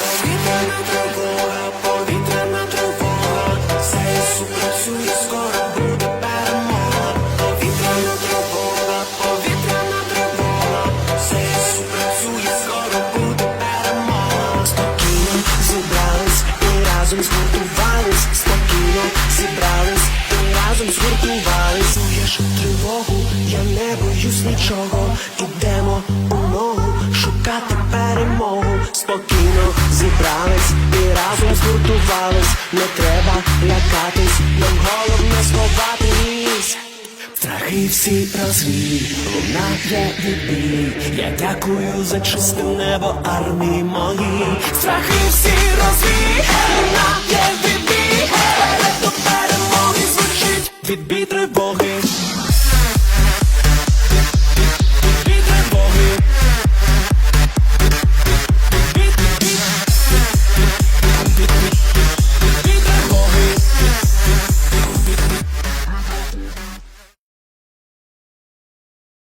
Повітряна тривога, повітряна тривога, ЗСУ працює, скоро буде перемога. Повітряна повітряна тривога, ЗСУ працює, скоро буде перемога. Спокійно зібрались і разом згуртувались, спокійно зібрались і разом згуртувались. Чуєш тривогу, я не боюсь нічого. Ідемо Спокійно зібрались і разом згуртувались. Не треба лякатись, нам головне сховатись. Страхи всі розвій, лунає відбій. Я дякую за чисте небо армії моїй. Страхи всі розвій, лунає відбій. Вперед до перемоги звучить відбій тривоги.